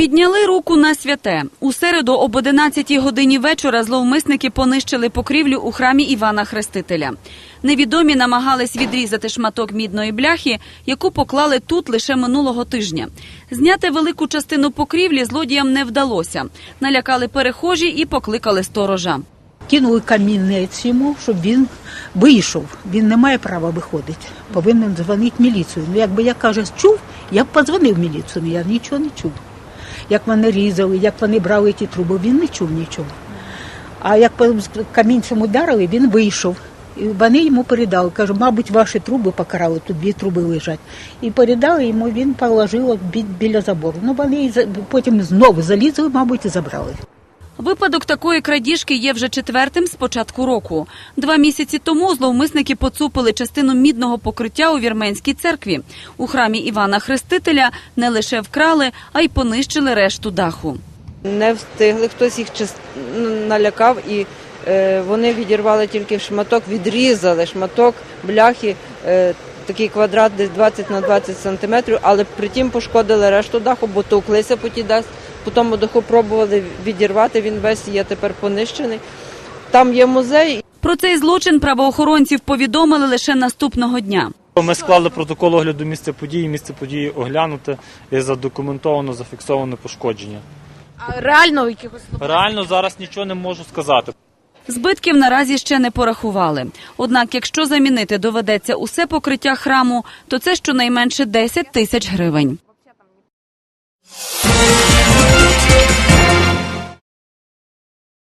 Підняли руку на святе. У середу об 11 годині вечора зловмисники понищили покрівлю у храмі Івана Хрестителя. Невідомі намагались відрізати шматок мідної бляхи, яку поклали тут лише минулого тижня. Зняти велику частину покрівлі злодіям не вдалося. Налякали перехожі і покликали сторожа. Кинули камінець йому, щоб він вийшов. Він не має права виходити. Повинен дзвонити міліцію. Ну, якби я каже, чув, я б позвонив міліцію, я нічого не чув. Як вони різали, як вони брали ті труби, він не чув нічого. А як камінцем ударили, він вийшов. І вони йому передали. Кажу, мабуть, ваші труби покарали, тут дві труби лежать. І передали йому, він положив біля забору. Ну, вони потім знову залізли, мабуть, і забрали. Випадок такої крадіжки є вже четвертим з початку року. Два місяці тому зловмисники поцупили частину мідного покриття у вірменській церкві. У храмі Івана Хрестителя не лише вкрали, а й понищили решту даху. Не встигли, хтось їх налякав і е, вони відірвали тільки шматок, відрізали шматок бляхи, е, такий квадрат десь 20 на 20 сантиметрів, але притім пошкодили решту даху, бо товклися по тій дах, по тому даху пробували відірвати, він весь є тепер понищений. Там є музей, Про цей злочин правоохоронців повідомили лише наступного дня. Ми склали протокол огляду місця події, місце події оглянуте і задокументовано, зафіксовано пошкодження. А реально якихось Реально зараз нічого не можу сказати. Збитків наразі ще не порахували. Однак, якщо замінити доведеться усе покриття храму, то це щонайменше 10 тисяч гривень.